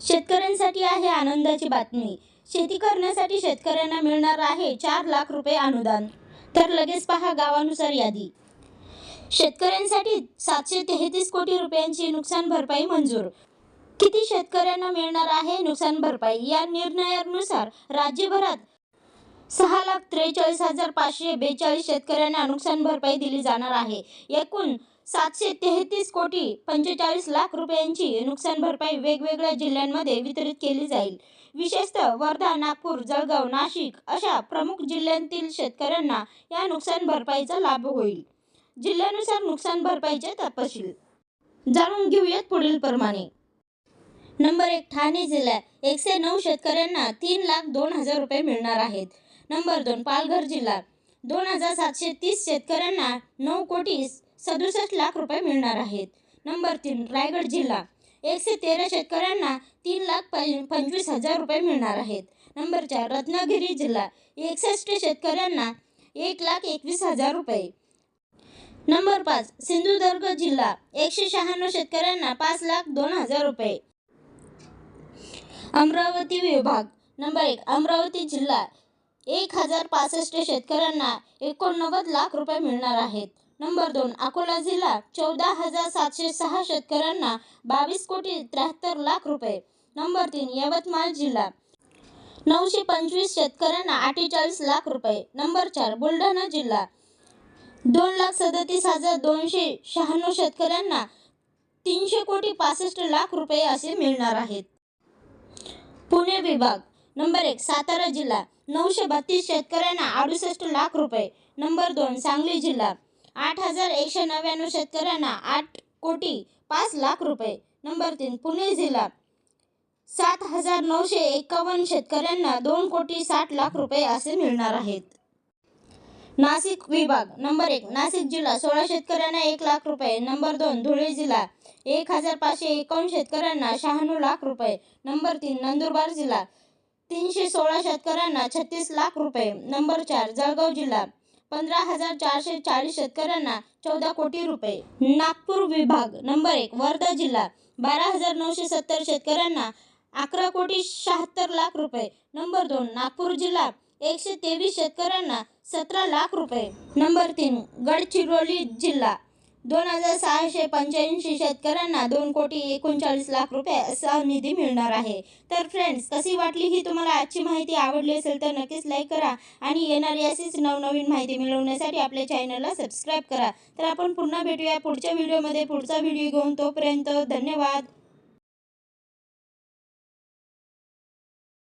शेतकऱ्यांसाठी आहे आनंदाची बातमी. शेती करण्यासाठी शेतकऱ्यांना मिळणार आहे चार लाख रुपये अनुदान. तर लगेच पहा गावानुसार यादी. शेतकऱ्यांसाठी सातशे तेहतीस कोटी रुपयांची नुकसान भरपाई मंजूर. किती शेतकऱ्यांना मिळणार आहे नुकसान भरपाई? या निर्णयानुसार राज्यभरात सहा लाख त्रेचाळीस हजार पाचशे बेचाळीस शेतकऱ्यांना नुकसान भरपाई दिली जाणार आहे. एकूण सातशे तेहतीस कोटी पंचेचाळीस लाख रुपयांची नुकसान भरपाई वेगवेगळ्या जिल्ह्यांमध्ये वितरित केली जाईल. विशेषतः वर्धा नागपूर जळगाव नाशिक अशा प्रमुख जिल्ह्यांतील शेतकऱ्यांना या नुकसान भरपाईचा लाभ होईल. जिल्ह्यानुसार नुकसान भरपाईचे तपशील. जाणून घेऊयात पुढील प्रमाणे. नंबर एक ठाणे जिल्ह्यात एकशे नऊ शेतकऱ्यांना तीन लाख दोन हजार रुपये मिळणार आहेत. नंबर दोन पालघर जिल्हा. दोन हजार सातशे तीस शेतकऱ्यांना नऊ कोटी सदुसष्ट लाख रुपये मिळणार आहेत. नंबर तीन रायगड जिल्हा. एकशे तेरा शेतकऱ्यांना तीन लाख पंचवीस हजार रुपये मिळणार आहेत. नंबर चार रत्नागिरी जिल्हा. एकसष्ट शेतकऱ्यांना एक लाख एकवीस हजार रुपये. नंबर पाच सिंधुदुर्ग जिल्हा. एकशे शहाण्णव शेतकऱ्यांना पाच लाख दोन हजार रुपये. अमरावती विभाग. नंबर एक अमरावती जिल्हा. एक हजार पासष्ट शेतकऱ्यांना एकोणनव्वद लाख रुपये मिळणार आहेत. नंबर दोन अकोला जिल्हा चौदा हजार सातशे सहा शेतकऱ्यांना बावीस कोटी त्र्याहत्तर लाख रुपये. नंबर तीन यवतमाळ जिल्हा नऊशे पंचवीस शेतकऱ्यांना अठ्ठेचाळीस लाख रुपये. नंबर चार बुलढाणा जिल्हा दोन लाख सदतीस हजार दोनशे शहाण्णव शेतकऱ्यांना तीनशे कोटी पासष्ट लाख रुपये असे मिळणार आहेत. पुणे विभाग नंबर एक सातारा जिल्हा नऊशे बत्तीस शेतकऱ्यांना अडुसष्ट लाख रुपये. नंबर दोन सांगली जिल्हा आठ हजार एकशे नव्याण्णव शेतकऱ्यांना आठ कोटी पाच लाख रुपये. नंबर तीन पुणे जिल्हा. सात हजार नऊशे एकावन्न शेतकऱ्यांना दोन कोटी साठ लाख रुपये असे मिळणार आहेत. नाशिक विभाग नंबर एक नाशिक जिल्हा सोळा शेतकऱ्यांना एक लाख रुपये. नंबर दोन धुळे जिल्हा एक हजार पाचशे एकावन्न शेतकऱ्यांना शहाण्णव लाख रुपये. नंबर तीन नंदुरबार जिल्हा तीनशे सोळा शेतकऱ्यांना छत्तीस लाख रुपये. नंबर चार जळगाव जिल्हा पंधरा हजार चारशे चाळीस शेतकऱ्यांना चौदा कोटी रुपये. नागपूर विभाग नंबर एक वर्धा जिल्हा. बारा हजार नऊशे सत्तर शेतकऱ्यांना अकरा कोटी शहात्तर लाख रुपये. नंबर दोन नागपूर जिल्हा. एकशे तेवीस शेतकऱ्यांना सतरा लाख रुपये. नंबर तीन गडचिरोली जिल्हा. दोन हजार सहाशे पंच्याऐंशी शेतकऱ्यांना दोन कोटी एकोणचाळीस लाख रुपये असा निधी मिळणार आहे. तर फ्रेंड्स कशी वाटली ही तुम्हाला आजची माहिती? आवडली असेल तर नक्कीच लाईक करा आणि येणारी अशीच नवनवीन माहिती मिळवण्यासाठी आपल्या चॅनलला सबस्क्राईब करा. तर आपण पुन्हा भेटूया पुढच्या व्हिडिओमध्ये पुढचा व्हिडिओ घेऊन तोपर्यंत धन्यवाद.